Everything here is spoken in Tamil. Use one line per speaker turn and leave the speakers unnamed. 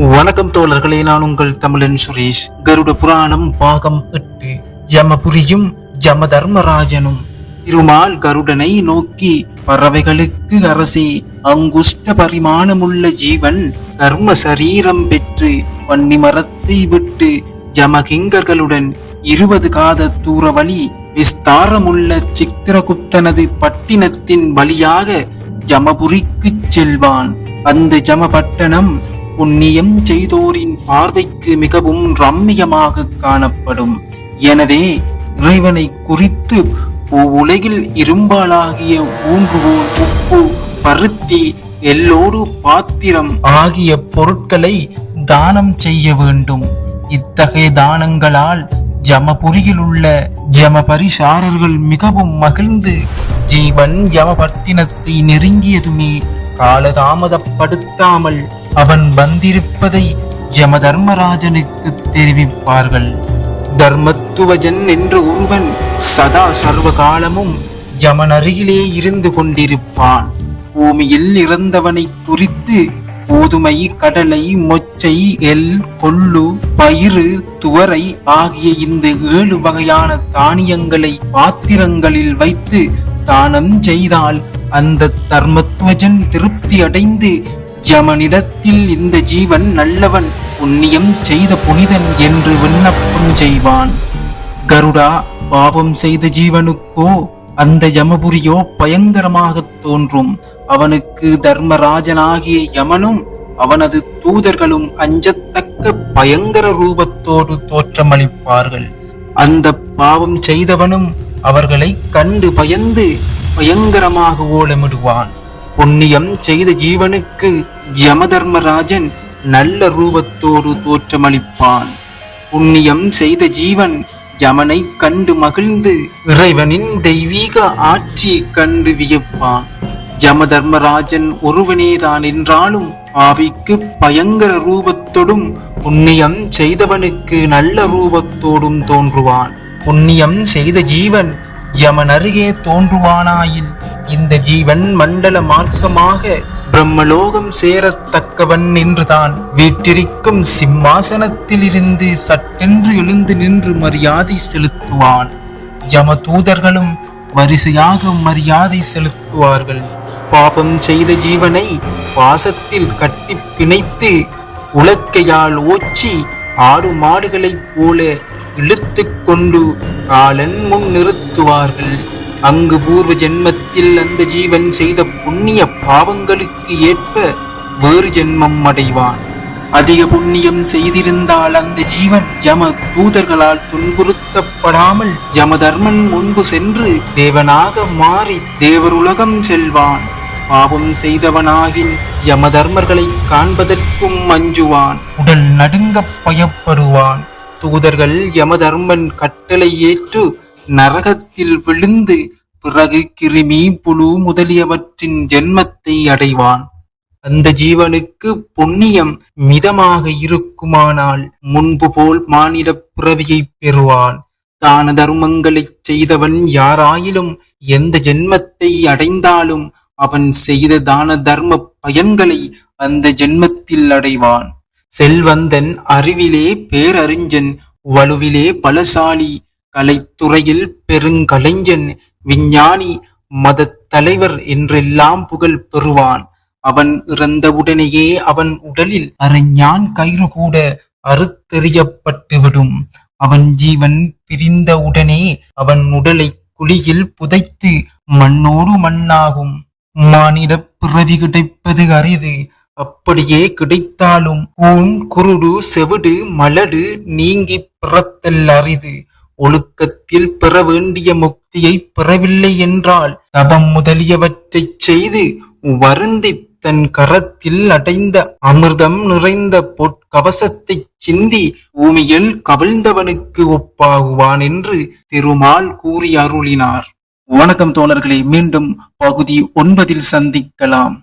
வணக்கம் தோழர்களே நான் உங்கள் தமிழன் சுரேஷ். கருட புராணம் பாகம் எட்டு. ஜமபுரியும் ஜம தர்மராஜனும் திருமால் கருடனை நோக்கி பறவைகளுக்கு அரசே அங்குஷ்ட பரிமாணமுள்ள ஜீவன் கர்ம சரீரம் பெற்று வன்னி மரத்தை விட்டு ஜமகிங்கர்களுடன் இருபது காத தூர வழி விஸ்தாரமுள்ள சித்திரகுப்தனது பட்டினத்தின் வழியாக ஜமபுரிக்குச் செல்வான். அந்த ஜமபட்டணம் புண்ணியம் செய்தோரின் பார்வைக்கு மிகவும் ரம்மியமாக காணப்படும். எனவே இறைவனை குறித்து உலகில் இரும்பாலாகிய ஊன்றுவோர் உப்பு பருத்தி எல்லோடு பாத்திரம் ஆகிய பொருட்களை தானம் செய்ய வேண்டும். இத்தகைய தானங்களால் ஜமபுரியில் உள்ள ஜம பரிசாரர்கள் மிகவும் மகிழ்ந்து ஜீவன் யமபட்டினத்தை நெருங்கியதுமே காலதாமதப்படுத்தாமல் அவன் வந்திருப்பதை யம தர்மராஜனுக்கு தெரிவிப்பார்கள். தர்மத்துவஜன் என்ற ஒருவன் சதா சர்வ காலமும் யமன் அருகிலே இருந்து கொண்டிருப்பான். பூமியில் இறந்தவனை குறித்து கோதுமை கடலை மொச்சை எல் கொள்ளு பயிறு துவரை ஆகிய இந்த ஏழு வகையான தானியங்களை பாத்திரங்களில் வைத்து தானம் செய்தால் அந்த தர்மத்வஜன் திருப்தி அடைந்து யமனிடத்தில் இந்த ஜீவன் நல்லவன் புண்ணியம் செய்த புனிதன் என்று விண்ணப்பம் செய்வான். கருடா பாவம் செய்த ஜீவனுக்கோ அந்த யமபுரியோ பயங்கரமாக தோன்றும். அவனுக்கு தர்மராஜனாகிய யமனும் அவனது தூதர்களும் அஞ்சத்தக்க பயங்கர ரூபத்தோடு தோற்றமளிப்பார்கள். அந்த பாவம் செய்தவனும் அவர்களை கண்டு பயந்து பயங்கரமாக ஓலமிடுவான். புண்ணியம் செய்த ஜீவனுக்கு யமதர்மராஜன் நல்ல ரூபத்தோடு தோற்றமளிப்பான். புண்ணியம் செய்த ஜீவன் யமனை கண்டு மகிழ்ந்து இறைவனின் தெய்வீக ஆட்சியை கண்டு வியப்பான். யமதர்மராஜன் ஒருவனேதான் என்றாலும் ஆவிக்கு பயங்கர ரூபத்தோடும் புண்ணியம் செய்தவனுக்கு நல்ல ரூபத்தோடும் தோன்றுவான். புண்ணியம் செய்த ஜீவன் யமன் அருகே தோன்றுவானாயில் இந்த ஜீவன் மண்டல மார்க்கமாக பிரம்மலோகம் சேரத்தக்கவன் என்றுதான் வீற்றிருக்கும் சிம்மாசனத்தில் இருந்து சட்டென்று எழுந்து நின்று மரியாதை செலுத்துவான். ஜம தூதர்களும் வரிசையாக மரியாதை செலுத்துவார்கள். பாபம் செய்த ஜீவனை பாசத்தில் கட்டி பிணைத்து உலக்கையால் ஓச்சி ஆடு மாடுகளைப் போல இழுத்து கொண்டு காலன் முன் நிறுத்துவார்கள். அங்கு பூர்வ ஜென்மத்தில் அந்த ஜீவன் செய்த புண்ணிய பாவங்களுக்கு ஏற்ப வேறு ஜென்மம் அடைவான். அதிக புண்ணியம் செய்திருந்தால் அந்த ஜீவன் யம தூதர்களால் துன்புறுத்தப்படாமல் யமதர்மன் முன்பு சென்று தேவனாக மாறி தேவருலகம் செல்வான். பாவம் செய்தவனாகின் யமதர்மர்களை காண்பதற்கும் அஞ்சுவான். உடல் நடுங்க பயப்படுவான். தூதர்கள் யம தர்மன் கட்டளை ஏற்று நரகத்தில் விழுந்து பிறகு கிருமி புழு முதலியவற்றின் ஜென்மத்தை அடைவான். அந்த ஜீவனுக்கு புண்ணியம் மிதமாக இருக்குமானால் முன்பு போல் மானிட பிறவியை பெறுவான். தான தர்மங்களைச் செய்தவன் யாராயிலும் எந்த ஜென்மத்தை அடைந்தாலும் அவன் செய்த தான தர்ம பயன்களை அந்த ஜென்மத்தில் அடைவான். செல்வந்தன் அறிவிலே பேரறிஞன் வலுவிலே பலசாலி கலைத்துறையில் பெருங்கலைஞன் விஞ்ஞானி மதத் தலைவர் என்றெல்லாம் புகழ் பெறுவான். அவன் இறந்தவுடனேயே அவன் உடலில் அரைஞான் கயிறு கூட அறுத்தெறியப்பட்டுவிடும். அவன் ஜீவன் பிரிந்த உடனே அவன் உடலை குழியில் புதைத்து மண்ணோடு மண்ணாகும். மானிட பிறவி கிடைப்பது அரிது. அப்படியே கிடைத்தாலும் ஊன் குருடு செவிடு மலடு நீங்கி பிறத்தல் அரிது. ஒழுக்கத்தில் பெற வேண்டிய முக்தியை பெறவில்லை என்றால் தபம் முதலியவற்றைச் செய்து வருந்தி தன் கரத்தில் அடைந்த அமிர்தம் நிறைந்த பொற்கவசத்தை சிந்தி பூமியில் கவிழ்ந்தவனுக்கு ஒப்பாகுவான் என்று திருமால் கூறி அருளினார். வணக்கம் தோழர்களை மீண்டும் பகுதி ஒன்பதில் சந்திக்கலாம்.